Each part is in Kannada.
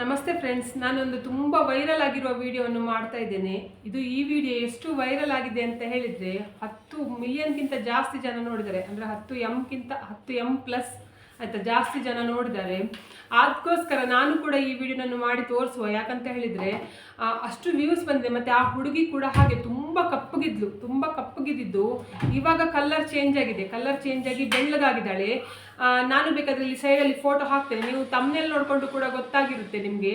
ನಮಸ್ತೆ ಫ್ರೆಂಡ್ಸ್, ನಾನೊಂದು ತುಂಬ ವೈರಲ್ ಆಗಿರುವ ವಿಡಿಯೋವನ್ನು ಮಾಡ್ತಾ ಇದ್ದೇನೆ. ಇದು ಈ ವಿಡಿಯೋ ಎಷ್ಟು ವೈರಲ್ ಆಗಿದೆ ಅಂತ ಹೇಳಿದ್ರೆ, ಹತ್ತು ಮಿಲಿಯನ್ಗಿಂತ ಜಾಸ್ತಿ ಜನ ನೋಡಿದ್ದಾರೆ. ಅಂದರೆ ಹತ್ತು ಎಮ್ಗಿಂತ ಹತ್ತು ಎಂ ಪ್ಲಸ್ ಆಯಿತಾ ಜಾಸ್ತಿ ಜನ ನೋಡಿದ್ದಾರೆ. ಅದಕ್ಕೋಸ್ಕರ ನಾನು ಕೂಡ ಈ ವಿಡಿಯೋನನ್ನು ಮಾಡಿ ತೋರಿಸುವ. ಯಾಕಂತ ಹೇಳಿದರೆ ಅಷ್ಟು ವ್ಯೂಸ್ ಬಂದಿದೆ. ಮತ್ತು ಆ ಹುಡುಗಿ ಕೂಡ ಹಾಗೆ ತುಂಬ ಕಪ್ಪಗಿದ್ಲು, ತುಂಬ ಕಪ್ಪಗಿದ್ದು ಇವಾಗ ಕಲರ್ ಚೇಂಜ್ ಆಗಿದೆ ಕಲರ್ ಚೇಂಜ್ ಆಗಿ ಬೆಳ್ಳಗಾಗಿದ್ದಾಳೆ. ನಾನು ಬೇಕಾದ್ರೆ ಇಲ್ಲಿ ಸೈಡಲ್ಲಿ ಫೋಟೋ ಹಾಕ್ತೇನೆ, ನೀವು ತಮ್ಮನೆಲ್ಲಿ ನೋಡಿಕೊಂಡು ಕೂಡ ಗೊತ್ತಾಗಿರುತ್ತೆ ನಿಮಗೆ.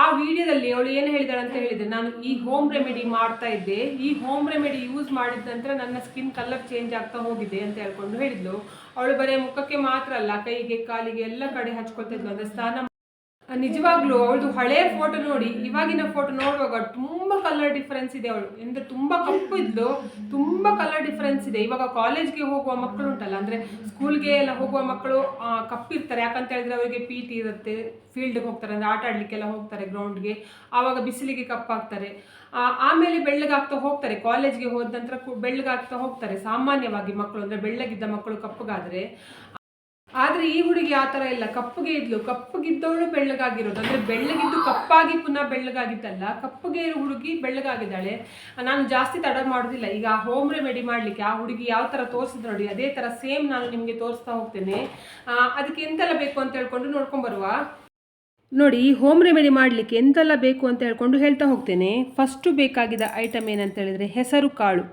ಆ ವಿಡಿಯೋದಲ್ಲಿ ಅವಳು ಏನು ಹೇಳಿದಾಳೆ ಅಂತ ಹೇಳಿದ್ರೆ, ನಾನು ಈ ಹೋಮ್ ರೆಮಿಡಿ ಮಾಡ್ತಾ ಇದ್ದೆ. ಈ ಹೋಮ್ ರೆಮಿಡಿ ಯೂಸ್ ಮಾಡಿದ ನಂತರ ನನ್ನ ಸ್ಕಿನ್ ಕಲರ್ ಚೇಂಜ್ ಆಗ್ತಾ ಹೋಗಿದೆ ಅಂತ ಹೇಳ್ಕೊಂಡು ಹೇಳಿದ್ಲು. ಅವಳು ಬರೀ ಮುಖಕ್ಕೆ ಮಾತ್ರ ಅಲ್ಲ, ಕೈಗೆ, ಕಾಲಿಗೆ ಎಲ್ಲ ಕಡೆ ಹಚ್ಕೊಳ್ತಾ ಇದ್ಲು ಸ್ಥಾನ ನಿಜವಾಗ್ಲೂ ಅವಳದು ಹಳೆ ಫೋಟೋ ನೋಡಿ, ಇವಾಗಿನ ಫೋಟೋ ನೋಡುವಾಗ ತುಂಬಾ ಕಲರ್ ಡಿಫರೆನ್ಸ್ ಇದೆ ಅವಳು. ಎಂದ್ರೆ ತುಂಬಾ ಕಪ್ಪು ಇದ್ಲು, ತುಂಬಾ ಕಲರ್ ಡಿಫರೆನ್ಸ್ ಇದೆ. ಇವಾಗ ಕಾಲೇಜ್ಗೆ ಹೋಗುವ ಮಕ್ಕಳು ಉಂಟಲ್ಲ, ಅಂದ್ರೆ ಸ್ಕೂಲ್ಗೆ ಎಲ್ಲ ಹೋಗುವ ಮಕ್ಕಳು ಕಪ್ಪಿರ್ತಾರೆ. ಯಾಕಂತ ಹೇಳಿದ್ರೆ ಅವರಿಗೆ ಪಿ ಟಿ ಇರುತ್ತೆ ಫೀಲ್ಡ್ಗೆ ಹೋಗ್ತಾರೆ, ಅಂದ್ರೆ ಆಟ ಆಡ್ಲಿಕ್ಕೆಲ್ಲ ಹೋಗ್ತಾರೆ ಗ್ರೌಂಡ್ಗೆ ಆವಾಗ ಬಿಸಿಲಿಗೆ ಕಪ್ಪಾಗ್ತಾರೆ. ಆಮೇಲೆ ಬೆಳ್ಳಗಾಗ್ತಾ ಹೋಗ್ತಾರೆ. ಕಾಲೇಜ್ಗೆ ಹೋದ ನಂತರ ಬೆಳ್ಳಗಾಗ್ತಾ ಹೋಗ್ತಾರೆ ಸಾಮಾನ್ಯವಾಗಿ ಮಕ್ಕಳು, ಅಂದ್ರೆ ಬೆಳ್ಳಗಿದ್ದ ಮಕ್ಕಳು ಕಪ್ಪಗಾದ್ರೆ. ಆದ್ರೆ ಈ ಹುಡುಗಿ ಆ ತರ ಇಲ್ಲ. ಕಪ್ಪಗೆ ಇದ್ಲು. ಕಪ್ಪಗಿದ್ದವಳು ಬೆಳ್ಳಗಾಗಿರೋದು. ಅಂದ್ರೆ ಬೆಳ್ಳಗಿದ್ದು ಕಪ್ಪಾಗಿ ಪುನಃ ಬೆಳ್ಳಗಾಗಿದ್ದಲ್ಲ. ಕಪ್ಪಗೆ ಇರೋ ಹುಡುಗಿ ಬೆಳ್ಳಗಾಗಿದ್ದಾಳೆ. ನಾನು ಜಾಸ್ತಿ ತಡ ಮಾಡೋದಿಲ್ಲ. ಈಗ ಆ ಹೋಮ್ ರೆಮಿಡಿ ಮಾಡ್ಲಿಕ್ಕೆ ಆ ಹುಡುಗಿ ಯಾವ ತರ ತೋರಿಸಿದ್ರು ನೋಡಿ, ಅದೇ ತರ ಸೇಮ್ ನಾನು ನಿಮಗೆ ತೋರಿಸ್ತಾ ಹೋಗ್ತೇನೆ. ಅದಕ್ಕೆ ಎಂತೆಲ್ಲ ಬೇಕು ಅಂತ ಹೇಳ್ಕೊಂಡು ನೋಡ್ಕೊಂಡ್ ಬರುವ. ನೋಡಿ, ಈ ಹೋಮ್ ರೆಮಿಡಿ ಮಾಡಲಿಕ್ಕೆ ಎಂತೆಲ್ಲ ಬೇಕು ಅಂತ ಹೇಳ್ಕೊಂಡು ಹೇಳ್ತಾ ಹೋಗ್ತೇನೆ. ಫಸ್ಟು ಬೇಕಾಗಿದ್ದ ಐಟಮ್ ಏನಂತ ಹೇಳಿದರೆ ಹೆಸರು ಕಾಳು.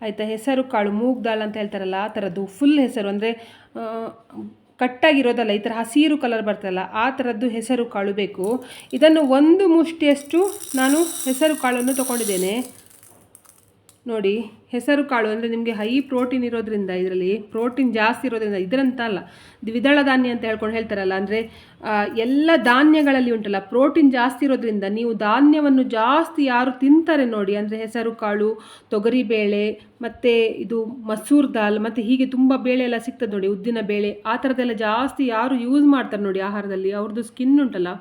ಆಯಿತಾ? ಹೆಸರು ಕಾಳು, ಮೂಗ್ ಅಂತ ಹೇಳ್ತಾರಲ್ಲ, ಆ ಥರದ್ದು. ಫುಲ್ ಹೆಸರು. ಅಂದರೆ ಕಟ್ಟಾಗಿರೋದಲ್ಲ, ಈ ಥರ ಹಸಿರು ಕಲರ್ ಬರ್ತಲ್ಲ ಆ ಥರದ್ದು ಹೆಸರು ಕಾಳು ಬೇಕು. ಇದನ್ನು ಒಂದು ಮುಷ್ಟಿಯಷ್ಟು ನಾನು ಹೆಸರು ಕಾಳನ್ನು ತಗೊಂಡಿದ್ದೇನೆ. ನೋಡಿ. ಹೆಸರು ಕಾಳು ಅಂದರೆ ನಿಮಗೆ ಹೈ ಪ್ರೋಟೀನ್ ಇರೋದ್ರಿಂದ ಇದರಲ್ಲಿ ಪ್ರೋಟೀನ್ ಜಾಸ್ತಿ ಇರೋದ್ರಿಂದ ಇದರಂತ ಅಲ್ಲ. ದ್ವಿದಳ ಧಾನ್ಯ ಅಂತ ಹೇಳ್ಕೊಂಡು ಹೇಳ್ತಾರಲ್ಲ, ಅಂದರೆ ಎಲ್ಲ ಧಾನ್ಯಗಳಲ್ಲಿ ಉಂಟಲ್ಲ ಪ್ರೋಟೀನ್ ಜಾಸ್ತಿ ಇರೋದ್ರಿಂದ ನೀವು ಧಾನ್ಯವನ್ನು ಜಾಸ್ತಿ ಯಾರು ತಿಂತಾರೆ ನೋಡಿ, ಅಂದರೆ ಹೆಸರು ಕಾಳು, ತೊಗರಿಬೇಳೆ, ಮತ್ತು ಇದು ಮಸೂರ್ ದಾಲ್, ಮತ್ತು ಹೀಗೆ ತುಂಬ ಬೇಳೆ ಎಲ್ಲ ಸಿಗ್ತದೆ ನೋಡಿ, ಉದ್ದಿನ ಬೇಳೆ, ಆ ಥರದ್ದೆಲ್ಲ ಜಾಸ್ತಿ ಯಾರು ಯೂಸ್ ಮಾಡ್ತಾರೆ ನೋಡಿ ಆಹಾರದಲ್ಲಿ, ಅವ್ರದ್ದು ಸ್ಕಿನ್ ಉಂಟಲ್ಲ.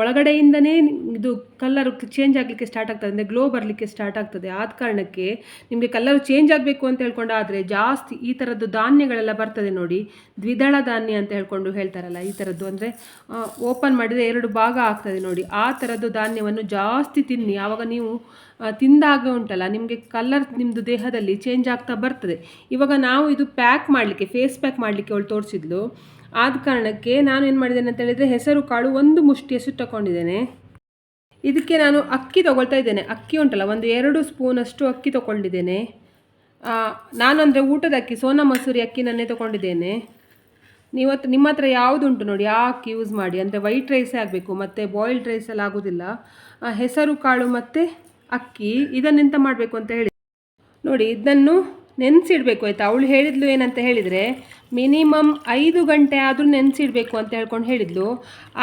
ಒಳಗಡೆಯಿಂದನೇ ಇದು ಕಲರ್ ಚೇಂಜ್ ಆಗಲಿಕ್ಕೆ ಸ್ಟಾರ್ಟ್ ಆಗ್ತದೆ, ಅಂದರೆ ಗ್ಲೋ ಬರಲಿಕ್ಕೆ ಸ್ಟಾರ್ಟ್ ಆಗ್ತದೆ. ಆದ ಕಾರಣಕ್ಕೆ ನಿಮಗೆ ಕಲರ್ ಚೇಂಜ್ ಆಗಬೇಕು ಅಂತ ಹೇಳ್ಕೊಂಡಾದರೆ ಜಾಸ್ತಿ ಈ ಥರದ್ದು ಧಾನ್ಯಗಳೆಲ್ಲ ಬರ್ತದೆ ನೋಡಿ. ದ್ವಿದಳ ಧಾನ್ಯ ಅಂತ ಹೇಳ್ಕೊಂಡು ಹೇಳ್ತಾರಲ್ಲ, ಈ ಥರದ್ದು ಅಂದರೆ ಓಪನ್ ಮಾಡಿದರೆ ಎರಡು ಭಾಗ ಆಗ್ತದೆ ನೋಡಿ. ಆ ಥರದ್ದು ಧಾನ್ಯವನ್ನು ಜಾಸ್ತಿ ತಿನ್ನಿ. ಆವಾಗ ನೀವು ತಿಂದಾಗ ಉಂಟಲ್ಲ, ನಿಮಗೆ ಕಲರ್ ನಿಮ್ಮದು ದೇಹದಲ್ಲಿ ಚೇಂಜ್ ಆಗ್ತಾ ಬರ್ತದೆ. ಇವಾಗ ನಾವು ಇದು ಪ್ಯಾಕ್ ಮಾಡಲಿಕ್ಕೆ ಫೇಸ್ ಪ್ಯಾಕ್ ಮಾಡಲಿಕ್ಕೆ ಅವಳು ತೋರಿಸಿದ್ಲು. ಆದ ಕಾರಣಕ್ಕೆ ನಾನು ಏನು ಮಾಡಿದ್ದೇನೆ ಅಂತ ಹೇಳಿದರೆ, ಹೆಸರು ಕಾಳು ಒಂದು ಮುಷ್ಟಿಯಷ್ಟು ತಗೊಂಡಿದ್ದೇನೆ ಇದಕ್ಕೆ ನಾನು ಅಕ್ಕಿ ತಗೊಳ್ತಾ ಇದ್ದೇನೆ. ಅಕ್ಕಿ ಉಂಟಲ್ಲ, ಒಂದು ಎರಡು ಸ್ಪೂನಷ್ಟು ಅಕ್ಕಿ ತಗೊಂಡಿದ್ದೇನೆ. ನಾನು ಅಂದರೆ ಊಟದ ಅಕ್ಕಿ, ಸೋನಾ ಮಸೂರಿ ಅಕ್ಕಿ ನನ್ನೇ ತಗೊಂಡಿದ್ದೇನೆ. ನೀವತ್ತು ನಿಮ್ಮ ಹತ್ರ ಯಾವುದುಂಟು ನೋಡಿ, ಆ ಅಕ್ಕಿ ಯೂಸ್ ಮಾಡಿ. ಅಂದರೆ ವೈಟ್ ರೈಸೇ ಆಗಬೇಕು, ಮತ್ತು ಬಾಯ್ಲ್ಡ್ ರೈಸಲ್ಲಿ ಆಗೋದಿಲ್ಲ. ಹೆಸರು, ಕಾಳು ಮತ್ತು ಅಕ್ಕಿ ಇದನ್ನೆಂತ ಮಾಡಬೇಕು ಅಂತ ಹೇಳಿ. ನೋಡಿ, ಇದನ್ನು ನೆನೆಸಿಡಬೇಕು ಆಯಿತಾ? ಅವಳು ಹೇಳಿದ್ಲು ಏನಂತ ಹೇಳಿದರೆ ಮಿನಿಮಮ್ ಐದು ಗಂಟೆ ಆದರೂ ನೆನೆಸಿಡಬೇಕು ಅಂತ ಹೇಳ್ಕೊಂಡು ಹೇಳಿದ್ಲು.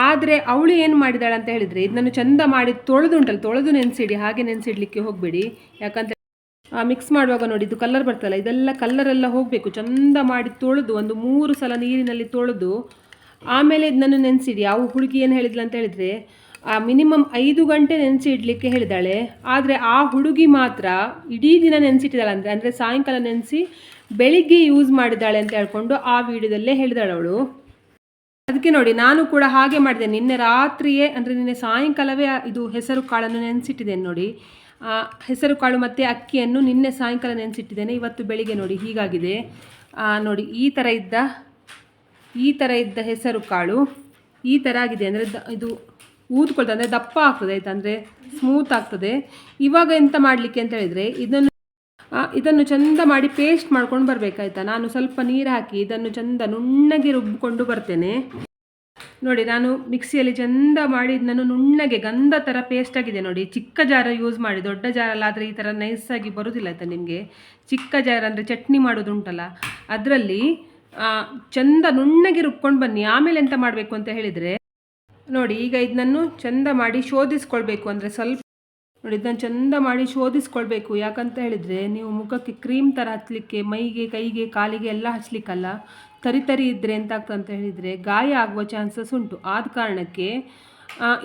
ಆದರೆ ಅವಳು ಏನು ಮಾಡಿದಾಳೆ ಅಂತ ಹೇಳಿದರೆ ಇದನ್ನು ಚಂದ ಮಾಡಿ ತೊಳೆದು ಉಂಟಲ್ಲ ತೊಳೆದು ನೆನೆಸಿಡಿ, ಹಾಗೆ ನೆನೆಸಿಡ್ಲಿಕ್ಕೆ ಹೋಗಬೇಡಿ. ಯಾಕಂತ ಮಿಕ್ಸ್ ಮಾಡುವಾಗ ನೋಡಿ, ಇದು ಕಲರ್ ಬರ್ತಲ್ಲ ಇದೆಲ್ಲ ಕಲ್ಲರೆಲ್ಲ ಹೋಗಬೇಕು. ಚಂದ ಮಾಡಿ ತೊಳೆದು, ಒಂದು ಮೂರು ಸಲ ನೀರಿನಲ್ಲಿ ತೊಳೆದು, ಆಮೇಲೆ ಇದನ್ನು ನೆನೆಸಿಡಿ ಯಾವ ಹುಡುಗಿ ಏನು ಹೇಳಿದ್ಲು ಅಂತ ಹೇಳಿದರೆ, ಆ ಮಿನಿಮಮ್ ಐದು ಗಂಟೆ ನೆನೆಸಿ ಇಡಲಿಕ್ಕೆ ಹೇಳಿದಾಳೆ ಆದರೆ ಆ ಹುಡುಗಿ ಮಾತ್ರ ಇಡೀ ದಿನ ನೆನೆಸಿಟ್ಟಿದ್ದಾಳೆ ಅಂದರೆ ಅಂದರೆ ಸಾಯಂಕಾಲ ನೆನೆಸಿ ಬೆಳಿಗ್ಗೆ ಯೂಸ್ ಮಾಡಿದ್ದಾಳೆ ಅಂತ ಹೇಳ್ಕೊಂಡು ಆ ವಿಡಿಯೋದಲ್ಲೇ ಹೇಳಿದಾಳೆ ಅವಳು. ಅದಕ್ಕೆ ನೋಡಿ, ನಾನು ಕೂಡ ಹಾಗೆ ಮಾಡಿದೆ. ನಿನ್ನೆ ರಾತ್ರಿಯೇ, ಅಂದರೆ ನಿನ್ನೆ ಸಾಯಂಕಾಲವೇ ಇದು ಹೆಸರು ಕಾಳನ್ನು ನೆನೆಸಿಟ್ಟಿದ್ದೇನೆ ನೋಡಿ. ಹೆಸರು ಕಾಳು ಮತ್ತು ಅಕ್ಕಿಯನ್ನು ನಿನ್ನೆ ಸಾಯಂಕಾಲ ನೆನೆಸಿಟ್ಟಿದ್ದೇನೆ. ಇವತ್ತು ಬೆಳಿಗ್ಗೆ ನೋಡಿ, ಹೀಗಾಗಿದೆ. ನೋಡಿ, ಈ ಥರ ಇದ್ದ, ಈ ಥರ ಇದ್ದ ಹೆಸರು ಕಾಳು ಈ ಥರ ಆಗಿದೆ. ಅಂದರೆ ಇದು ಊದ್ಕೊಳ್ತದೆ, ಅಂದರೆ ದಪ್ಪ ಆಗ್ತದೆ, ಆಯ್ತಾ? ಅಂದರೆ ಸ್ಮೂತ್ ಆಗ್ತದೆ. ಇವಾಗ ಎಂತ ಮಾಡಲಿಕ್ಕೆ ಅಂತ ಹೇಳಿದರೆ, ಇದನ್ನು ಇದನ್ನು ಚಂದ ಮಾಡಿ ಪೇಸ್ಟ್ ಮಾಡ್ಕೊಂಡು ಬರಬೇಕಾಯ್ತಾ? ನಾನು ಸ್ವಲ್ಪ ನೀರು ಹಾಕಿ ಇದನ್ನು ಚಂದ ನುಣ್ಣಗೆ ರುಬ್ಬಿಕೊಂಡು ಬರ್ತೇನೆ. ನೋಡಿ, ನಾನು ಮಿಕ್ಸಿಯಲ್ಲಿ ಚೆಂದ ಮಾಡಿದ ನಾನು ನುಣ್ಣಗೆ ಗಂಧ ಥರ ಪೇಸ್ಟ್ ಆಗಿದೆ ನೋಡಿ. ಚಿಕ್ಕ ಜಾರ ಯೂಸ್ ಮಾಡಿ, ದೊಡ್ಡ ಜಾರಲ್ಲಾದರೆ ಈ ಥರ ನೈಸಾಗಿ ಬರೋದಿಲ್ಲ ಆಯಿತಾ ನಿಮಗೆ? ಚಿಕ್ಕ ಜಾರ ಅಂದರೆ ಚಟ್ನಿ ಮಾಡೋದು ಉಂಟಲ್ಲ ಅದರಲ್ಲಿ ಚಂದ ನುಣ್ಣಗೆ ರುಬ್ಕೊಂಡು ಬನ್ನಿ. ಆಮೇಲೆ ಎಂತ ಮಾಡಬೇಕು ಅಂತ ಹೇಳಿದರೆ, ನೋಡಿ, ಈಗ ಇದನ್ನು ಚಂದ ಮಾಡಿ ಶೋಧಿಸ್ಕೊಳ್ಬೇಕು ಅಂದರೆ ಸ್ವಲ್ಪ, ನೋಡಿ ಇದನ್ನು ಚಂದ ಮಾಡಿ ಶೋಧಿಸ್ಕೊಳ್ಬೇಕು. ಯಾಕಂತ ಹೇಳಿದರೆ, ನೀವು ಮುಖಕ್ಕೆ ಕ್ರೀಮ್ ಥರ ಹಚ್ಚಲಿಕ್ಕೆ ಮೈಗೆ, ಕೈಗೆ, ಕಾಲಿಗೆ ಎಲ್ಲ ಹಚ್ಚಲಿಕ್ಕಲ್ಲ ತರಿ ತರಿ ಇದ್ದರೆ ಅಂತ ಹೇಳಿದರೆ ಗಾಯ ಆಗುವ ಚಾನ್ಸಸ್ ಉಂಟು. ಆದ ಕಾರಣಕ್ಕೆ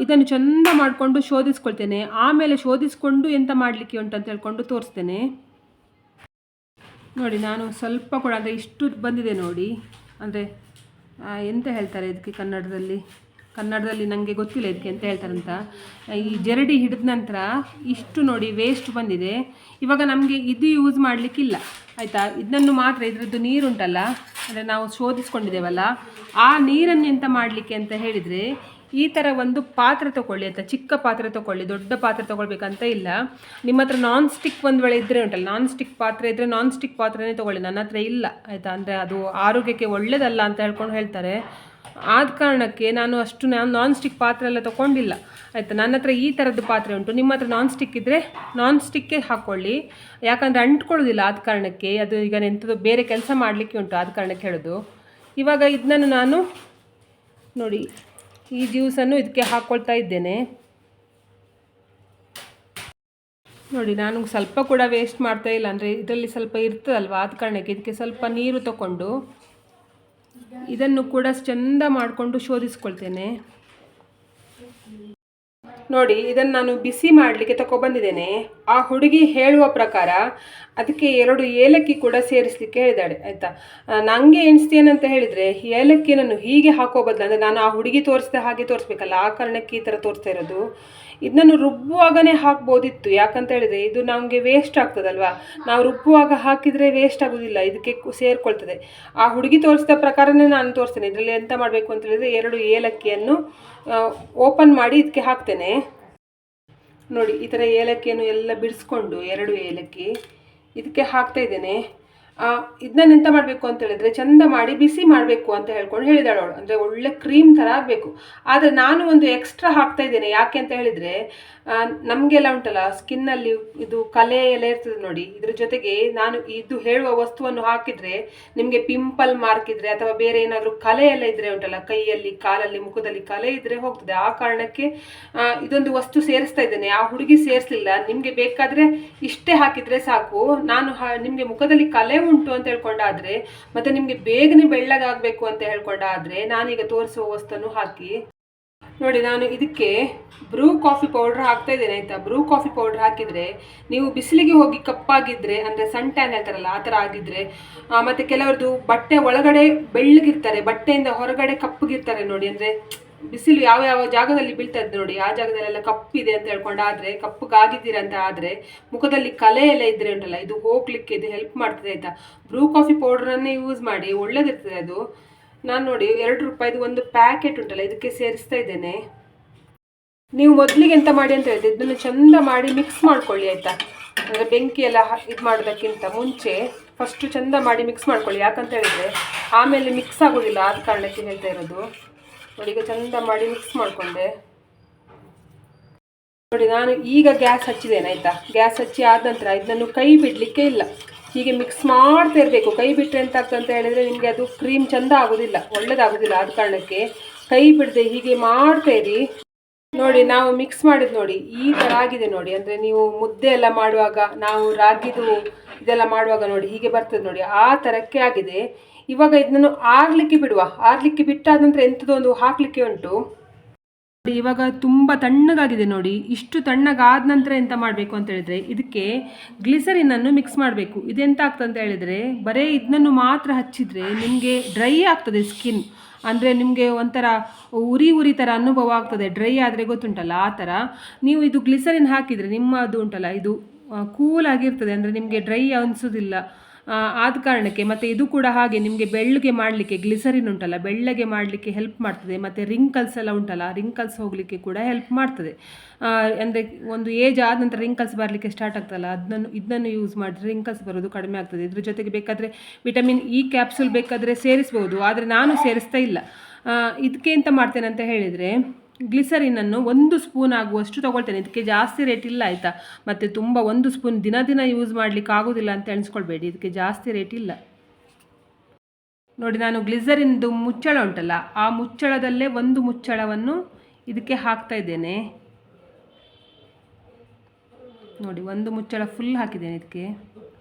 ಇದನ್ನು ಚಂದ ಮಾಡಿಕೊಂಡು ಶೋಧಿಸ್ಕೊಳ್ತೇನೆ. ಆಮೇಲೆ ಶೋಧಿಸ್ಕೊಂಡು ಎಂತ ಮಾಡಲಿಕ್ಕೆ ಉಂಟು ಅಂತ ಹೇಳ್ಕೊಂಡು ತೋರಿಸ್ತೇನೆ. ನೋಡಿ, ನಾನು ಸ್ವಲ್ಪ ಕೂಡ, ಅಂದರೆ ಇಷ್ಟು ಬಂದಿದೆ ನೋಡಿ. ಅಂದರೆ ಎಂತ ಹೇಳ್ತಾರೆ ಇದಕ್ಕೆ ಕನ್ನಡದಲ್ಲಿ? ಕನ್ನಡದಲ್ಲಿ ನನಗೆ ಗೊತ್ತಿಲ್ಲ ಇದಕ್ಕೆ ಅಂತ ಹೇಳ್ತಾರಂತ. ಈ ಜರಡಿ ಹಿಡಿದ ನಂತರ ಇಷ್ಟು ನೋಡಿ ವೇಸ್ಟ್ ಬಂದಿದೆ. ಇವಾಗ ನಮಗೆ ಇದು ಯೂಸ್ ಮಾಡಲಿಕ್ಕಿಲ್ಲ. ಆಯಿತಾ? ಇದನ್ನು ಮಾತ್ರ ಇದರದ್ದು ನೀರುಂಟಲ್ಲ? ಅಂದರೆ ನಾವು ಶೋಧಿಸ್ಕೊಂಡಿದ್ದೇವಲ್ಲ. ಆ ನೀರನ್ನು ಎಂತ ಮಾಡಲಿಕ್ಕೆ ಅಂತ ಹೇಳಿದರೆ ಈ ಥರ ಒಂದು ಪಾತ್ರೆ ತೊಗೊಳ್ಳಿ ಅಂತ, ಚಿಕ್ಕ ಪಾತ್ರೆ ತೊಗೊಳ್ಳಿ ದೊಡ್ಡ ಪಾತ್ರೆ ತೊಗೊಳ್ಬೇಕಂತ ಇಲ್ಲ. ನಿಮ್ಮ ಹತ್ರ ನಾನ್ ಸ್ಟಿಕ್ ಒಂದು ವೇಳೆ ಇದ್ದರೆ ಉಂಟಲ್ಲ ನಾನ್ ಸ್ಟಿಕ್ ಪಾತ್ರೆ ಇದ್ದರೆ ನಾನ್ ಸ್ಟಿಕ್ ಪಾತ್ರೆನೇ ತೊಗೊಳ್ಳಿ. ನನ್ನ ಹತ್ರ ಇಲ್ಲ, ಆಯಿತಾ? ಅಂದರೆ ಅದು ಆರೋಗ್ಯಕ್ಕೆ ಒಳ್ಳೆಯದಲ್ಲ ಅಂತ ಹೇಳ್ಕೊಂಡು ಹೇಳ್ತಾರೆ. ಆದ ಕಾರಣಕ್ಕೆ ನಾನು ಅಷ್ಟು ನಾನು ನಾನ್ ಸ್ಟಿಕ್ ಪಾತ್ರೆ ಎಲ್ಲ ತೊಗೊಂಡಿಲ್ಲ. ಆಯಿತಾ? ನನ್ನ ಹತ್ರ ಈ ಥರದ್ದು ಪಾತ್ರೆ ಉಂಟು. ನಿಮ್ಮ ಹತ್ರ ನಾನ್ ಸ್ಟಿಕ್ ಇದ್ದರೆ ನಾನ್ ಸ್ಟಿಕ್ಕೇ ಹಾಕ್ಕೊಳ್ಳಿ ಯಾಕಂದರೆ ಅಂಟ್ಕೊಳ್ಳೋದಿಲ್ಲ ಆದ ಕಾರಣಕ್ಕೆ. ಅದು ಈಗ ಎಂಥದ್ದು ಬೇರೆ ಕೆಲಸ ಮಾಡಲಿಕ್ಕೆ ಉಂಟು ಆದ ಕಾರಣಕ್ಕೆ ಹೇಳೋದು. ಇವಾಗ ಇದನ್ನು ನಾನು ನೋಡಿ, ಈ ಜ್ಯೂಸನ್ನು ಇದಕ್ಕೆ ಹಾಕ್ಕೊಳ್ತಾ ಇದ್ದೇನೆ. ನೋಡಿ, ನಾನು ಸ್ವಲ್ಪ ಕೂಡ ವೇಸ್ಟ್ ಮಾಡ್ತಾ ಇಲ್ಲ. ಅಂದರೆ ಇದರಲ್ಲಿ ಸ್ವಲ್ಪ ಇರ್ತದಲ್ವ? ಆದ ಕಾರಣಕ್ಕೆ ಇದಕ್ಕೆ ಸ್ವಲ್ಪ ನೀರು ತಗೊಂಡು ಇದನ್ನು ಕೂಡ ಚೆಂದ ಮಾಡಿಕೊಂಡು ಶೋಧಿಸ್ಕೊಳ್ತೇನೆ. ನೋಡಿ, ಇದನ್ನು ನಾನು ಬಿಸಿ ಮಾಡಲಿಕ್ಕೆ ತಗೊಬಂದಿದ್ದೇನೆ ಆ ಹುಡುಗಿ ಹೇಳುವ ಪ್ರಕಾರ ಅದಕ್ಕೆ ಎರಡು ಏಲಕ್ಕಿ ಕೂಡ ಸೇರಿಸಲಿಕ್ಕೆ ಹೇಳಿದ್ದಾಳೆ, ಆಯಿತಾ? ನನಗೆ ಎಣಿಸ್ತೇನಂತ ಹೇಳಿದರೆ ಏಲಕ್ಕಿ ನಾನು ಹೀಗೆ ಹಾಕೋ ಬದಲು, ಅಂದರೆ ನಾನು ಆ ಹುಡುಗಿ ತೋರಿಸಿದ ಹಾಗೆ ತೋರಿಸ್ಬೇಕಲ್ಲ, ಆ ಕಾರಣಕ್ಕೆ ಈ ಥರ ತೋರಿಸ್ತಾ ಇರೋದು. ಇದನ್ನು ರುಬ್ಬುವಾಗನೇ ಹಾಕ್ಬೋದಿತ್ತು. ಯಾಕಂತ ಹೇಳಿದ್ರೆ ಇದು ನಮಗೆ ವೇಸ್ಟ್ ಆಗ್ತದಲ್ವಾ? ನಾವು ರುಬ್ಬುವಾಗ ಹಾಕಿದರೆ ವೇಸ್ಟ್ ಆಗೋದಿಲ್ಲ, ಇದಕ್ಕೆ ಸೇರಿಕೊಳ್ತದೆ. ಆ ಹುಡುಗಿ ತೋರಿಸಿದ ಪ್ರಕಾರನೇ ನಾನು ತೋರಿಸ್ತೇನೆ. ಇದರಲ್ಲಿ ಎಂತ ಮಾಡಬೇಕು ಅಂತ ಹೇಳಿದ್ರೆ ಎರಡು ಏಲಕ್ಕಿಯನ್ನು ಓಪನ್ ಮಾಡಿ ಇದಕ್ಕೆ ಹಾಕ್ತೇನೆ. ನೋಡಿ, ಈ ಥರ ಏಲಕ್ಕಿಯನ್ನು ಎಲ್ಲ ಬಿಡಿಸ್ಕೊಂಡು ಎರಡು ಏಲಕ್ಕಿ ಇದಕ್ಕೆ ಹಾಕ್ತಾ ಇದ್ದೇನೆ. ಇದನ್ನ ಎಂತ ಮಾಡಬೇಕು ಅಂತ ಹೇಳಿದ್ರೆ ಚಂದ ಮಾಡಿ ಬಿಸಿ ಮಾಡಬೇಕು ಅಂತ ಹೇಳ್ಕೊಂಡು ಹೇಳಿದಾಳು ಅವಳು. ಅಂದರೆ ಒಳ್ಳೆ ಕ್ರೀಮ್ ಥರ ಆಗಬೇಕು. ಆದರೆ ನಾನು ಒಂದು ಎಕ್ಸ್ಟ್ರಾ ಹಾಕ್ತಾ ಇದ್ದೇನೆ. ಯಾಕೆ ಅಂತ ಹೇಳಿದರೆ ನಮಗೆಲ್ಲ ಉಂಟಲ್ಲ, ಸ್ಕಿನ್ನಲ್ಲಿ ಇದು ಕಲೆ ಎಲ್ಲ ಇರ್ತದೆ ನೋಡಿ. ಇದ್ರ ಜೊತೆಗೆ ನಾನು ಇದು ಹೇಳುವ ವಸ್ತುವನ್ನು ಹಾಕಿದರೆ, ನಿಮಗೆ ಪಿಂಪಲ್ ಮಾರ್ಕ್ ಇದ್ರೆ ಅಥವಾ ಬೇರೆ ಏನಾದರೂ ಕಲೆ ಎಲ್ಲ ಇದ್ರೆ ಉಂಟಲ್ಲ, ಕೈಯಲ್ಲಿ, ಕಾಲಲ್ಲಿ, ಮುಖದಲ್ಲಿ ಕಲೆ ಇದ್ರೆ ಹೋಗ್ತದೆ. ಆ ಕಾರಣಕ್ಕೆ ಇದೊಂದು ವಸ್ತು ಸೇರಿಸ್ತಾ ಇದ್ದೇನೆ. ಆ ಹುಡುಗಿ ಸೇರಿಸಲಿಲ್ಲ. ನಿಮಗೆ ಬೇಕಾದರೆ ಇಷ್ಟೇ ಹಾಕಿದರೆ ಸಾಕು. ನಾನು ನಿಮಗೆ ಮುಖದಲ್ಲಿ ಕಲೆ ಉಂಟು ಅಂತ ಹೇಳ್ಕೊಂಡಾದರೆ, ಮತ್ತೆ ನಿಮಗೆ ಬೇಗನೆ ಬೆಳ್ಳಗಾಗಬೇಕು ಅಂತ ಹೇಳ್ಕೊಂಡಾದರೆ, ನಾನೀಗ ತೋರಿಸುವ ವಸ್ತುವನ್ನು ಹಾಕಿ. ನೋಡಿ, ನಾನು ಇದಕ್ಕೆ ಬ್ರೂ ಕಾಫಿ ಪೌಡ್ರ್ ಹಾಕ್ತಾ ಇದ್ದೇನೆ, ಆಯ್ತಾ? ಬ್ರೂ ಕಾಫಿ ಪೌಡ್ರ್ ಹಾಕಿದರೆ ನೀವು ಬಿಸಿಲಿಗೆ ಹೋಗಿ ಕಪ್ಪಾಗಿದ್ದರೆ ಅಂದರೆ ಸನ್ ಟ್ಯಾನ್ ಹೇಳ್ತಾರಲ್ಲ, ಆ ಥರ ಆಗಿದ್ದರೆ ಮತ್ತು ಮತ್ತೆ ಕೆಲವರದು ಬಟ್ಟೆ ಒಳಗಡೆ ಬೆಳ್ಳಗಿರ್ತಾರೆ, ಬಟ್ಟೆಯಿಂದ ಹೊರಗಡೆ ಕಪ್ಪಗಿರ್ತಾರೆ ನೋಡಿ, ಅಂದರೆ ಬಿಸಿಲು ಯಾವ ಯಾವ ಜಾಗದಲ್ಲಿ ಬೀಳ್ತಾ ಇದೆ ನೋಡಿ, ಆ ಜಾಗದಲ್ಲೆಲ್ಲ ಕಪ್ಪಿದೆ ಅಂತ ಹೇಳ್ಕೊಂಡಾದರೆ ಕಪ್ಪಗಾಗಿದ್ದೀರ ಅಂತ ಆದರೆ, ಮುಖದಲ್ಲಿ ಕಲೆ ಎಲ್ಲ ಇದ್ದರೆ ಉಂಟಲ್ಲ, ಇದು ಹೋಗ್ಲಿಕ್ಕೆ ಇದು ಹೆಲ್ಪ್ ಮಾಡ್ತದೆ, ಆಯಿತಾ? ಬ್ರೂ ಕಾಫಿ ಪೌಡ್ರನ್ನೇ ಯೂಸ್ ಮಾಡಿ, ಒಳ್ಳೇದಿರ್ತದೆ ಅದು. ನಾನು ನೋಡಿ ಎರಡು ರೂಪಾಯಿದು ಒಂದು ಪ್ಯಾಕೆಟ್ ಉಂಟಲ್ಲ, ಇದಕ್ಕೆ ಸೇರಿಸ್ತಾ ಇದ್ದೇನೆ. ನೀವು ಮೊದಲಿಗೆ ಎಂತ ಮಾಡಿ ಅಂತ ಹೇಳಿದೆ ಇದನ್ನು ಚಂದ ಮಾಡಿ ಮಿಕ್ಸ್ ಮಾಡ್ಕೊಳ್ಳಿ ಆಯಿತಾ? ಅಂದರೆ ಬೆಂಕಿ ಎಲ್ಲ ಇದು ಮಾಡೋದಕ್ಕಿಂತ ಮುಂಚೆ ಫಸ್ಟು ಚಂದ ಮಾಡಿ ಮಿಕ್ಸ್ ಮಾಡ್ಕೊಳ್ಳಿ, ಯಾಕಂತ ಹೇಳಿದರೆ ಆಮೇಲೆ ಮಿಕ್ಸ್ ಆಗೋದಿಲ್ಲ, ಆದ ಕಾರಣಕ್ಕೆ ಹೇಳ್ತಾ ಇರೋದು. ನೋಡಿ, ಈಗ ಚಂದ ಮಾಡಿ ಮಿಕ್ಸ್ ಮಾಡಿಕೊಂಡೆ. ನೋಡಿ, ನಾನು ಈಗ ಗ್ಯಾಸ್ ಹಚ್ಚಿದ್ದೇನೆ, ಆಯಿತಾ? ಗ್ಯಾಸ್ ಹಚ್ಚಿ ಆದ ನಂತರ ಇದನ್ನು ಕೈ ಬಿಡಲಿಕ್ಕೆ ಇಲ್ಲ. ಹೀಗೆ ಮಿಕ್ಸ್ ಮಾಡ್ತಾ ಇರಬೇಕು. ಕೈ ಬಿಟ್ಟರೆ ಆಗ್ತದೆ ಅಂತ ಹೇಳಿದರೆ ನಿಮಗೆ ಅದು ಕ್ರೀಮ್ ಚಂದ ಆಗೋದಿಲ್ಲ. ಒಳ್ಳೇದಾಗೋದಿಲ್ಲ. ಆದ ಕಾರಣಕ್ಕೆ ಕೈ ಬಿಡದೆ ಹೀಗೆ ಮಾಡ್ತಾ ಇರಿ. ನೋಡಿ, ನಾವು ಮಿಕ್ಸ್ ಮಾಡಿದ್ ನೋಡಿ, ಈ ಥರ ಆಗಿದೆ ನೋಡಿ. ಅಂದರೆ ನೀವು ಮುದ್ದೆ ಎಲ್ಲ ಮಾಡುವಾಗ, ನಾವು ರಾಗಿದು ಇದೆಲ್ಲ ಮಾಡುವಾಗ ನೋಡಿ, ಹೀಗೆ ಬರ್ತದೆ ನೋಡಿ. ಆ ಥರಕ್ಕೆ ಆಗಿದೆ. ಇವಾಗ ಇದನ್ನು ಆರ್ಲಿಕ್ಕೆ ಬಿಡುವ. ಆರ್ಲಿಕ್ಕೆ ಬಿಟ್ಟಾದ ನಂತರ ಎಂಥದೋ ಒಂದು ಹಾಕಲಿಕ್ಕೆ ಉಂಟು. ಇವಾಗ ತುಂಬ ತಣ್ಣಗಾಗಿದೆ ನೋಡಿ. ಇಷ್ಟು ತಣ್ಣಗಾದ ನಂತರ ಎಂತ ಮಾಡಬೇಕು ಅಂತ ಹೇಳಿದ್ರೆ ಇದಕ್ಕೆ ಗ್ಲಿಸರಿನನ್ನು ಮಿಕ್ಸ್ ಮಾಡಬೇಕು. ಇದೆಂತ ಆಗ್ತದೆ ಅಂತ ಹೇಳಿದ್ರೆ ಬರೀ ಇದನ್ನು ಮಾತ್ರ ಹಚ್ಚಿದ್ರೆ ನಿಮಗೆ ಡ್ರೈ ಆಗ್ತದೆ ಸ್ಕಿನ್ ಅಂದರೆ ನಿಮಗೆ ಒಂಥರ ಉರಿ ಉರಿ ಥರ ಅನುಭವ ಆಗ್ತದೆ. ಡ್ರೈ ಆದರೆ ಗೊತ್ತುಂಟಲ್ಲ, ಆ ಥರ ನೀವು ಇದು ಗ್ಲಿಸರಿನ್ ಹಾಕಿದರೆ ನಿಮ್ಮದು ಉಂಟಲ್ಲ, ಇದು ಕೂಲ್ ಆಗಿರ್ತದೆ. ಅಂದರೆ ನಿಮಗೆ ಡ್ರೈ ಅನಿಸೋದಿಲ್ಲ. ಆದ ಕಾರಣಕ್ಕೆ ಮತ್ತು ಇದು ಕೂಡ ಹಾಗೆ ನಿಮಗೆ ಬೆಳ್ಳಗೆ ಮಾಡಲಿಕ್ಕೆ ಗ್ಲಿಸರಿನ್ ಉಂಟಲ್ಲ, ಬೆಳ್ಳಗೆ ಮಾಡಲಿಕ್ಕೆ ಹೆಲ್ಪ್ ಮಾಡ್ತದೆ, ಮತ್ತು ರಿಂಕಲ್ಸ್ ಎಲ್ಲ ಉಂಟಲ್ಲ ರಿಂಕಲ್ಸ್ ಹೋಗಲಿಕ್ಕೆ ಕೂಡ ಹೆಲ್ಪ್ ಮಾಡ್ತದೆ. ಅಂದರೆ ಒಂದು ಏಜ್ ಆದ ನಂತರ ರಿಂಕಲ್ಸ್ ಬರಲಿಕ್ಕೆ ಸ್ಟಾರ್ಟ್ ಆಗ್ತಲ್ಲ ಅದನ್ನು ಇದನ್ನು ಯೂಸ್ ಮಾಡಿದ್ರೆ ರಿಂಕಲ್ಸ್ ಬರೋದು ಕಡಿಮೆ ಆಗ್ತದೆ. ಇದ್ರ ಜೊತೆಗೆ ಬೇಕಾದರೆ ವಿಟಮಿನ್ ಇ ಕ್ಯಾಪ್ಸೂಲ್ ಬೇಕಾದರೆ ಸೇರಿಸ್ಬೋದು, ಆದರೆ ನಾನು ಸೇರಿಸ್ತಾ ಇಲ್ಲ. ಇದಕ್ಕೆ ಎಂತ ಮಾಡ್ತೇನೆ ಅಂತ ಹೇಳಿದರೆ ಗ್ಲಿಸರಿನನ್ನು ಒಂದು ಸ್ಪೂನ್ ಆಗುವಷ್ಟು ತೊಗೊಳ್ತೇನೆ. ಇದಕ್ಕೆ ಜಾಸ್ತಿ ರೇಟ್ ಇಲ್ಲ ಆಯಿತಾ? ಮತ್ತು ತುಂಬ ಒಂದು ಸ್ಪೂನ್ ದಿನ ದಿನ ಯೂಸ್ ಮಾಡಲಿಕ್ಕೆ ಆಗೋದಿಲ್ಲ ಅಂತ ಎಣಿಸ್ಕೊಳ್ಬೇಡಿ. ಇದಕ್ಕೆ ಜಾಸ್ತಿ ರೇಟ್ ಇಲ್ಲ. ನೋಡಿ, ನಾನು ಗ್ಲಿಸರಿಂದು ಮುಚ್ಚಳ ಉಂಟಲ್ಲ, ಆ ಮುಚ್ಚಳದಲ್ಲೇ ಒಂದು ಮುಚ್ಚಳವನ್ನು ಇದಕ್ಕೆ ಹಾಕ್ತಾ ಇದ್ದೇನೆ. ನೋಡಿ, ಒಂದು ಮುಚ್ಚಳ ಫುಲ್ ಹಾಕಿದ್ದೇನೆ ಇದಕ್ಕೆ.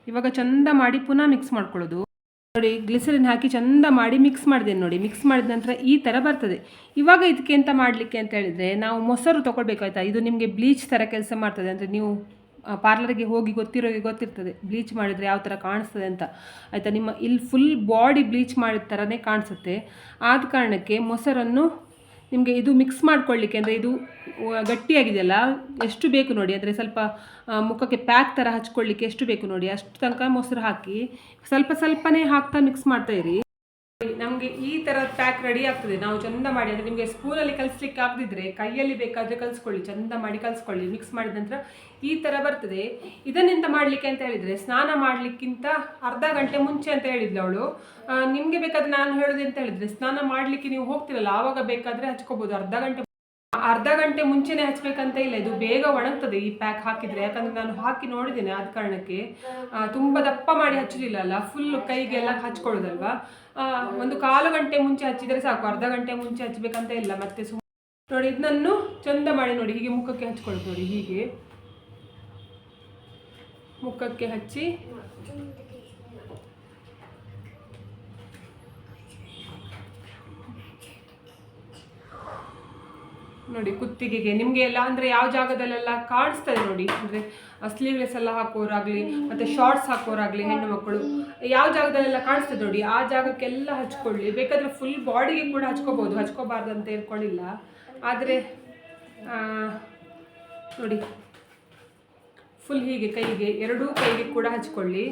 ಇವಾಗ ಚಂದ ಮಾಡಿ ಪುನಃ ಮಿಕ್ಸ್ ಮಾಡ್ಕೊಳ್ಳೋದು. ನೋಡಿ ಗ್ಲಿಸರಿನ್ ಹಾಕಿ ಚಂದ ಮಾಡಿ ಮಿಕ್ಸ್ ಮಾಡಿದೆ ನೋಡಿ. ಮಿಕ್ಸ್ ಮಾಡಿದ ನಂತರ ಈ ಥರ ಬರ್ತದೆ. ಇವಾಗ ಇದಕ್ಕೆ ಎಂತ ಮಾಡಲಿಕ್ಕೆ ಅಂತ ಹೇಳಿದರೆ, ನಾವು ಮೊಸರು ತೊಗೊಳ್ಬೇಕಾಯ್ತಾ ಇದು ನಿಮಗೆ ಬ್ಲೀಚ್ ಥರ ಕೆಲಸ ಮಾಡ್ತದೆ. ಅಂದರೆ ನೀವು ಪಾರ್ಲರ್ಗೆ ಹೋಗಿ ಗೊತ್ತಿರೋಗೆ ಗೊತ್ತಿರ್ತದೆ. ಬ್ಲೀಚ್ ಮಾಡಿದರೆ ಯಾವ ಥರ ಕಾಣಿಸ್ತದೆ ಅಂತ. ಆಯಿತಾ? ನಿಮ್ಮ, ಇಲ್ಲಿ ಫುಲ್ ಬಾಡಿ ಬ್ಲೀಚ್ ಮಾಡಿದ ಥರನೇ ಕಾಣಿಸುತ್ತೆ. ಆದ ಕಾರಣಕ್ಕೆ ಮೊಸರನ್ನು ನಿಮಗೆ ಇದು ಮಿಕ್ಸ್ ಮಾಡ್ಕೊಳ್ಳಿಕ್ಕೆ ಅಂದರೆ ಇದು ಗಟ್ಟಿಯಾಗಿದೆಯಲ್ಲ? ಎಷ್ಟು ಬೇಕು ನೋಡಿ, ಅಂದರೆ ಸ್ವಲ್ಪ ಮುಖಕ್ಕೆ ಪ್ಯಾಕ್ ಥರ ಹಚ್ಕೊಳ್ಳಿಕ್ಕೆ ಎಷ್ಟು ಬೇಕು ನೋಡಿ? ಅಷ್ಟು ತನಕ ಮೊಸರು ಹಾಕಿ ಸ್ವಲ್ಪ ಸ್ವಲ್ಪನೇ ಹಾಕ್ತಾ ಮಿಕ್ಸ್ ಮಾಡ್ತಾಯಿರಿ ನಮಗೆ ಈ ಥರ ಪ್ಯಾಕ್ ರೆಡಿ ಆಗ್ತದೆ. ನಾವು ಚಂದ ಮಾಡಿ, ಅಂದರೆ ನಿಮಗೆ ಸ್ಪೂನಲ್ಲಿ ಕಲಿಸ್ಲಿಕ್ಕೆ ಆಗದಿದ್ರೆ, ಕೈಯಲ್ಲಿ ಬೇಕಾದರೆ ಕಲಿಸ್ಕೊಳ್ಳಿ, ಚಂದ ಮಾಡಿ ಕಲಿಸ್ಕೊಳ್ಳಿ ಮಿಕ್ಸ್ ಮಾಡಿದ ನಂತರ ಈ ಥರ ಬರ್ತದೆ. ಇದನ್ನೆಂತ ಮಾಡಲಿಕ್ಕೆ ಅಂತ ಹೇಳಿದರೆ, ಸ್ನಾನ ಮಾಡಲಿಕ್ಕಿಂತ ಅರ್ಧ ಗಂಟೆ ಮುಂಚೆ ಅಂತ ಹೇಳಿದ್ಲು ಅವಳು. ನಿಮಗೆ ಬೇಕಾದ್ರೆ ನಾನು ಹೇಳೋದು ಅಂತ ಹೇಳಿದರೆ, ಸ್ನಾನ ಮಾಡಲಿಕ್ಕೆ ನೀವು ಹೋಗ್ತಿರಲ್ಲ, ಆವಾಗ ಬೇಕಾದರೆ ಹಚ್ಕೋಬೋದು. ಅರ್ಧ ಗಂಟೆ ಅರ್ಧ ಗಂಟೆ ಮುಂಚೆನೆ ಹಚ್ಬೇಕಂತ ಇಲ್ಲ, ಇದು ಬೇಗ ಒಣಗ್ತದೆ ಈ ಪ್ಯಾಕ್ ಹಾಕಿದ್ರೆ. ಯಾಕಂದ್ರೆ ನಾನು ಹಾಕಿ ನೋಡಿದ್ದೇನೆ ಆದ ಕಾರಣಕ್ಕೆ. ತುಂಬ ದಪ್ಪ ಮಾಡಿ ಹಚ್ಚಲಿಲ್ಲ ಅಲ್ಲ ಫುಲ್ ಕೈಗೆಲ್ಲ ಹಚ್ಕೊಳ್ಳೋದಲ್ವಾ? ಒಂದು ಕಾಲು ಗಂಟೆ ಮುಂಚೆ ಹಚ್ಚಿದ್ರೆ ಸಾಕು, ಅರ್ಧ ಗಂಟೆ ಮುಂಚೆ ಹಚ್ಬೇಕಂತ ಇಲ್ಲ, ಮತ್ತೆ ಸುಮ್ ನೋಡಿ, ಇದನ್ನು ಚಂದ ಮಾಡಿ ನೋಡಿ, ಹೀಗೆ ಮುಖಕ್ಕೆ ಹಚ್ಕೊಳ್ಳೋದು ನೋಡಿ, ಹೀಗೆ. ಮುಖಕ್ಕೆ ಹಚ್ಚಿ. ನೋಡಿ, ಕುತ್ತಿಗೆಗೆ. ನಿಮಗೆ ಎಲ್ಲ ಅಂದರೆ ಯಾವ ಜಾಗದಲ್ಲೆಲ್ಲ ಕಾಣಿಸ್ತದೆ ನೋಡಿ, ಅಂದರೆ ಸ್ಲೀವ್ಲೆಸ್ ಎಲ್ಲ ಹಾಕೋರಾಗಲಿ, ಮತ್ತು ಶಾರ್ಟ್ಸ್ ಹಾಕೋರಾಗಲಿ ಹೆಣ್ಣು ಮಕ್ಕಳು, ಯಾವ ಜಾಗದಲ್ಲೆಲ್ಲ ಕಾಣಿಸ್ತದೆ ನೋಡಿ, ಆ ಜಾಗಕ್ಕೆಲ್ಲ ಹಚ್ಕೊಳ್ಳಿ. ಬೇಕಾದರೆ ಫುಲ್ ಬಾಡಿಗೆ ಕೂಡ ಹಚ್ಕೋಬೋದು ಹಚ್ಕೋಬಾರ್ದು ಅಂತ ಹೇಳ್ಕೊಳ್ಳಿಲ್ಲ ಆದರೆ ನೋಡಿ ಫುಲ್ ಹೀಗೆ ಕೈಗೆ, ಎರಡೂ ಕೈಗೆ ಕೂಡ ಹಚ್ಕೊಳ್ಳಿ.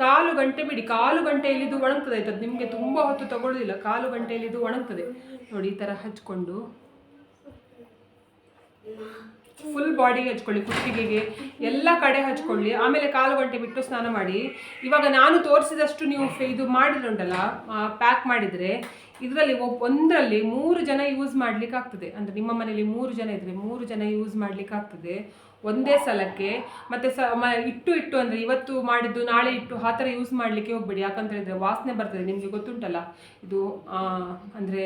ಕಾಲು ಗಂಟೆ ಬಿಡಿ, ಕಾಲು ಗಂಟೆಯಲ್ಲಿ ಇದು ಒಣಗ್ತದೆ ಆಯ್ತದ ನಿಮಗೆ ತುಂಬ ಹೊತ್ತು ತಗೊಳ್ಳೋದಿಲ್ಲ ಕಾಲು ಗಂಟೆಯಲ್ಲಿ ಇದು ಒಣಗ್ತದೆ. ನೋಡಿ, ಈ ಥರ ಹಚ್ಕೊಂಡು. ಫುಲ್ ಬಾಡಿಗೆ ಹಚ್ಕೊಳ್ಳಿ, ಕುತ್ತಿಗೆಗೆ. ಎಲ್ಲ ಕಡೆ ಹಚ್ಕೊಳ್ಳಿ. ಆಮೇಲೆ ಕಾಲು ಗಂಟೆ ಬಿಟ್ಟು ಸ್ನಾನ ಮಾಡಿ. ಇವಾಗ ನಾನು ತೋರಿಸಿದಷ್ಟು ನೀವು ಇದು ಮಾಡಿದ್ರುಂಟಲ್ಲ ಪ್ಯಾಕ್ ಮಾಡಿದರೆ, ಇದರಲ್ಲಿ ಒಂದರಲ್ಲಿ ಮೂರು ಜನ ಯೂಸ್ ಮಾಡ್ಲಿಕ್ಕೆ ಆಗ್ತದೆ. ಅಂದರೆ ನಿಮ್ಮ ಮನೆಯಲ್ಲಿ ಮೂರು ಜನ ಇದ್ದರೆ ಮೂರು ಜನ ಯೂಸ್ ಮಾಡ್ಲಿಕ್ಕೆ ಆಗ್ತದೆ. ಒಂದೇ ಸಲಕ್ಕೆ. ಮತ್ತೆ ಸ ಮ ಇಟ್ಟು ಇಟ್ಟು ಅಂದರೆ ಇವತ್ತು ಮಾಡಿದ್ದು, ನಾಳೆ ಇಟ್ಟು ಆ ಥರ ಯೂಸ್ ಮಾಡಲಿಕ್ಕೆ ಹೋಗ್ಬೇಡಿ. ಯಾಕಂತ ಹೇಳಿದ್ರೆ ವಾಸನೆ ಬರ್ತದೆ. ನಿಮಗೆ ಗೊತ್ತುಂಟಲ್ಲ? ಇದು ಅಂದರೆ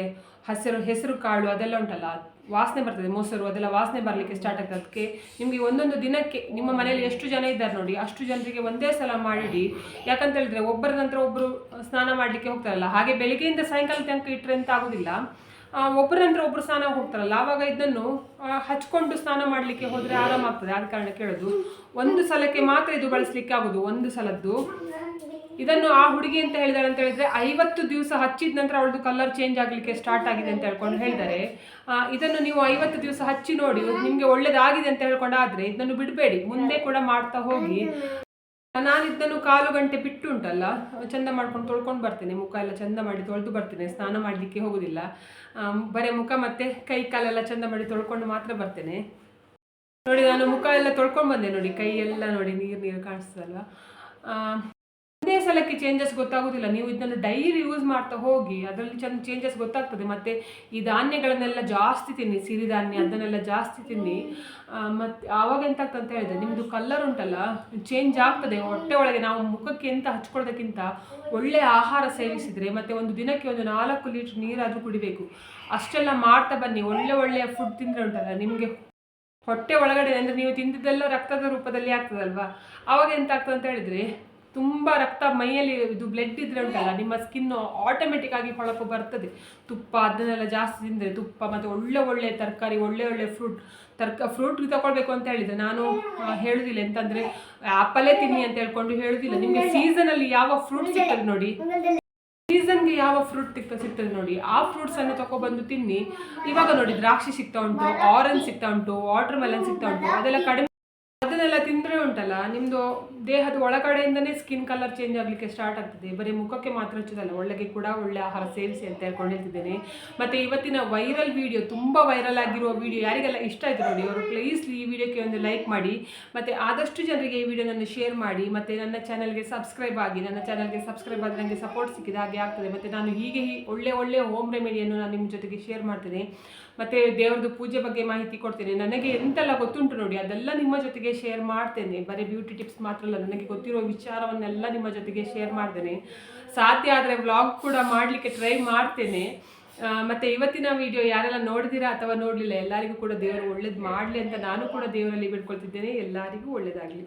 ಹಸಿರು ಹೆಸರು ಕಾಳು ಅದೆಲ್ಲ ಉಂಟಲ್ಲ? ವಾಸನೆ ಬರ್ತದೆ, ಮೊಸರು, ಅದೆಲ್ಲ ವಾಸನೆ ಬರಲಿಕ್ಕೆ ಸ್ಟಾರ್ಟ್ ಆಗ್ತದೆ. ಅದಕ್ಕೆ ನಿಮಗೆ ಒಂದೊಂದು ದಿನಕ್ಕೆ ನಿಮ್ಮ ಮನೆಯಲ್ಲಿ ಎಷ್ಟು ಜನ ಇದ್ದಾರೆ ನೋಡಿ, ಅಷ್ಟು ಜನರಿಗೆ ಒಂದೇ ಸಲ ಮಾಡಿಡಿ. ಯಾಕಂತ ಹೇಳಿದ್ರೆ ಒಬ್ಬರ ನಂತರ ಒಬ್ಬರು ಸ್ನಾನ ಮಾಡಲಿಕ್ಕೆ ಹೋಗ್ತಾರಲ್ಲ, ಹಾಗೆ ಬೆಳಿಗ್ಗೆಯಿಂದ ಸಾಯಂಕಾಲ ತನಕ ಇಟ್ಟರೆ ಅಂತ ಆಗೋದಿಲ್ಲ. ಒಬ್ಬರ ನಂತರ ಒಬ್ಬರು ಸ್ನಾನ ಹೋಗ್ತಾರಲ್ಲ ಆವಾಗ ಇದನ್ನು ಹಚ್ಕೊಂಡು ಸ್ನಾನ ಮಾಡಲಿಕ್ಕೆ ಹೋದರೆ ಆರಾಮಾಗ್ತದೆ. ಆದ ಕಾರಣ ಕೇಳೋದು. ಒಂದು ಸಲಕ್ಕೆ ಮಾತ್ರ ಇದು ಬಳಸಲಿಕ್ಕೆ ಆಗೋದು ಒಂದು ಸಲದ್ದು. ಇದನ್ನು ಆ ಹುಡುಗಿ ಅಂತ ಹೇಳಿದಾರೆ ಅಂತ ಹೇಳಿದ್ರೆ ಐವತ್ತು ದಿವಸ ಹಚ್ಚಿದ ನಂತರ ಅವಳದು ಕಲರ್ ಚೇಂಜ್ ಆಗಲಿಕ್ಕೆ ಸ್ಟಾರ್ಟ್ ಆಗಿದೆ ಅಂತ ಹೇಳ್ಕೊಂಡು ಹೇಳಿದ್ದಾರೆ ಆ, ಇದನ್ನು ನೀವು ಐವತ್ತು ದಿವಸ ಹಚ್ಚಿ ನೋಡಿ ನಿಮಗೆ ಒಳ್ಳೇದಾಗಿದೆ ಅಂತ ಹೇಳ್ಕೊಂಡಾದ್ರೆ ಇದನ್ನು ಬಿಡಬೇಡಿ. ಮುಂದೆ ಕೂಡ ಮಾಡ್ತಾ ಹೋಗಿ. ನಾನು ಇದನ್ನು ಕಾಲು ಗಂಟೆ ಬಿಟ್ಟು ಉಂಟಲ್ಲ ಚಂದ ಮಾಡ್ಕೊಂಡು ತೊಳ್ಕೊಂಡು ಬರ್ತೇನೆ ಮುಖ ಎಲ್ಲ ಚಂದ ಮಾಡಿ ತೊಳೆದು ಬರ್ತೇನೆ ಸ್ನಾನ ಮಾಡಲಿಕ್ಕೆ ಹೋಗೋದಿಲ್ಲ. ಬರೀ ಮುಖ ಮತ್ತೆ ಕೈ ಕಾಲೆಲ್ಲ ಚಂದ ಮಾಡಿ ತೊಳ್ಕೊಂಡು ಮಾತ್ರ ಬರ್ತೇನೆ. ನೋಡಿ ನಾನು ಮುಖ ಎಲ್ಲ ತೊಳ್ಕೊಂಡು ಬಂದೆ ನೋಡಿ ಕೈ ಎಲ್ಲ ನೋಡಿ ನೀರು ನೀರು ಆ, ಒಂದೇ ಸಲಕ್ಕೆ ಚೇಂಜಸ್ ಗೊತ್ತಾಗೋದಿಲ್ಲ. ನೀವು ಇದನ್ನು ಡೈಲಿ ಯೂಸ್ ಮಾಡ್ತಾ ಹೋಗಿ, ಅದರಲ್ಲಿ ಚಂದ ಚೇಂಜಸ್ ಗೊತ್ತಾಗ್ತದೆ. ಮತ್ತು ಈ ಧಾನ್ಯಗಳನ್ನೆಲ್ಲ ಜಾಸ್ತಿ ತಿನ್ನಿ ಸಿರಿಧಾನ್ಯ ಅದನ್ನೆಲ್ಲ ಜಾಸ್ತಿ ತಿನ್ನಿ. ಮತ್ತು ಆವಾಗ ಎಂತ ಅಂತ ಹೇಳಿದ್ರೆ ನಿಮ್ಮದು ಕಲರ್ ಉಂಟಲ್ಲ ಚೇಂಜ್ ಆಗ್ತದೆ. ಹೊಟ್ಟೆ ಒಳಗೆ ನಾವು ಮುಖಕ್ಕೆ ಎಂತ ಹಚ್ಕೊಳ್ಳೋದಕ್ಕಿಂತ ಒಳ್ಳೆ ಆಹಾರ ಸೇವಿಸಿದರೆ ಮತ್ತು ಒಂದು ದಿನಕ್ಕೆ ಒಂದು ನಾಲ್ಕು ಲೀಟ್ರ್ ನೀರಾದರೂ ಕುಡಿಬೇಕು. ಅಷ್ಟೆಲ್ಲ ಮಾಡ್ತಾ ಬನ್ನಿ. ಒಳ್ಳೆ ಒಳ್ಳೆಯ ಫುಡ್ ತಿಂದರೆ ಉಂಟಲ್ಲ, ನಿಮಗೆ ಹೊಟ್ಟೆ ಒಳಗಡೆ ಅಂದರೆ ನೀವು ತಿಂದಿದ್ದೆಲ್ಲ ರಕ್ತದ ರೂಪದಲ್ಲಿ ಆಗ್ತದಲ್ವಾ? ಆವಾಗ ಎಂತ ಆಗ್ತದೆ ಅಂತ ಹೇಳಿದ್ರೆ ತುಂಬ ರಕ್ತ ಮೈಯಲ್ಲಿ ಇದು ಬ್ಲಡ್ ಇದ್ರೆ ಉಂಟಲ್ಲ, ನಿಮ್ಮ ಸ್ಕಿನ್ ಆಟೋಮೆಟಿಕ್ ಆಗಿ ಹೊಳಪು ಬರ್ತದೆ. ತುಪ್ಪ ಅದನ್ನೆಲ್ಲ ಜಾಸ್ತಿ ತಿಂದರೆ ತುಪ್ಪ ಮತ್ತು ಒಳ್ಳೆ ಒಳ್ಳೆ ತರಕಾರಿ, ಒಳ್ಳೆ ಒಳ್ಳೆ ಫ್ರೂಟ್ ತರ್ಕ ಫ್ರೂಟ್ ತಗೊಳ್ಬೇಕು ಅಂತ ಹೇಳಿದೆ. ನಾನು ಹೇಳುದಿಲ್ಲ. ಎಂತಂದ್ರೆ ಆಪಲ್ಲೇ ತಿನ್ನಿ ಅಂತ ಹೇಳ್ಕೊಂಡು ಹೇಳುದಿಲ್ಲ. ನಿಮಗೆ ಸೀಸನಲ್ಲಿ ಯಾವ ಫ್ರೂಟ್ ಸಿಗ್ತದೆ ನೋಡಿ. ಸೀಸನ್ಗೆ ಯಾವ ಫ್ರೂಟ್ ಸಿಗ್ತಾ, ಸಿಗ್ತದೆ ನೋಡಿ. ಆ ಫ್ರೂಟ್ಸ್ ಅನ್ನು ತಗೊಬಂದು ತಿನ್ನಿ. ಇವಾಗ ನೋಡಿ, ದ್ರಾಕ್ಷಿ ಸಿಗ್ತಾ ಉಂಟು ಆರೆಂಜ್ ಸಿಗ್ತಾ ಉಂಟು ವಾಟರ್ ಮೆಲನ್ ಸಿಗ್ತಾ ಉಂಟು, ಅದೆಲ್ಲ ಕಡಿಮೆ ಅದನ್ನೆಲ್ಲ ತಿಂದರೆ ಉಂಟಲ್ಲ ನಿಮ್ಮದು ದೇಹದ ಒಳಗಡೆಯಿಂದನೇ ಸ್ಕಿನ್ ಕಲರ್ ಚೇಂಜ್ ಆಗಲಿಕ್ಕೆ ಸ್ಟಾರ್ಟ್ ಆಗ್ತದೆ. ಬರೀ ಮುಖಕ್ಕೆ ಮಾತ್ರ ಹಚ್ಚೋದಲ್ಲ ಒಳಗೆ ಕೂಡ ಒಳ್ಳೆ ಆಹಾರ ಸೇವಿಸಿ ಅಂತ ಹೇಳ್ಕೊಂಡು ಹೇಳ್ತಿದ್ದೇನೆ ಮತ್ತು ಇವತ್ತಿನ ವೈರಲ್ ವಿಡಿಯೋ ತುಂಬ ವೈರಲ್ ಆಗಿರುವ ವಿಡಿಯೋ ಯಾರಿಗೆಲ್ಲ ಇಷ್ಟ ಆಯಿತು ನೋಡಿ, ಅವರು ಪ್ಲೀಸ್ ಈ ವಿಡಿಯೋಕ್ಕೆ ಒಂದು ಲೈಕ್ ಮಾಡಿ, ಮತ್ತು ಆದಷ್ಟು ಜನರಿಗೆ ಈ ವಿಡಿಯೋನನ್ನು ಶೇರ್ ಮಾಡಿ, ಮತ್ತು ನನ್ನ ಚಾನಲ್ಗೆ ಸಬ್ಸ್ಕ್ರೈಬ್ ಆಗಿ, ನನ್ನ ಚಾನಲ್ಗೆ ಸಬ್ಸ್ಕ್ರೈಬ್ ಆದರೆ ನನಗೆ ಸಪೋರ್ಟ್ ಸಿಕ್ಕಿದ ಹಾಗೆ ಆಗ್ತದೆ. ಮತ್ತು ನಾನು ಹೀಗೆ ಒಳ್ಳೆ ಒಳ್ಳೆ ಹೋಮ್ ರೆಮಿಡಿಯನ್ನು ನಾನು ನಿಮ್ಮ ಜೊತೆಗೆ ಶೇರ್ ಮಾಡ್ತೇನೆ. ಮತ್ತು ದೇವ್ರದ್ದು ಪೂಜೆ ಬಗ್ಗೆ ಮಾಹಿತಿ ಕೊಡ್ತೇನೆ. ನನಗೆ ಎಂತೆಲ್ಲ ಗೊತ್ತುಂಟು ನೋಡಿ, ಅದೆಲ್ಲ ನಿಮ್ಮ ಜೊತೆಗೆ ಶೇರ್ ಮಾಡ್ತೇನೆ. ಬರೀ ಬ್ಯೂಟಿ ಟಿಪ್ಸ್ ಮಾತ್ರ ಅಲ್ಲ, ನನಗೆ ಗೊತ್ತಿರೋ ವಿಚಾರವನ್ನೆಲ್ಲ ನಿಮ್ಮ ಜೊತೆಗೆ ಶೇರ್ ಮಾಡ್ತೇನೆ. ಸಾಧ್ಯ ಆದರೆ ವ್ಲಾಗ್ ಕೂಡ ಮಾಡಲಿಕ್ಕೆ ಟ್ರೈ ಮಾಡ್ತೇನೆ. ಮತ್ತು ಇವತ್ತಿನ ವಿಡಿಯೋ ಯಾರೆಲ್ಲ ನೋಡಿದಿರಾ ಅಥವಾ ನೋಡಲಿಲ್ಲ, ಎಲ್ಲರಿಗೂ ಕೂಡ ದೇವರು ಒಳ್ಳೇದು ಮಾಡಲಿ ಅಂತ ನಾನು ಕೂಡ ದೇವರಲ್ಲಿ ಬಿಡ್ಕೊಳ್ತಿದ್ದೇನೆ. ಎಲ್ಲರಿಗೂ ಒಳ್ಳೇದಾಗಲಿ.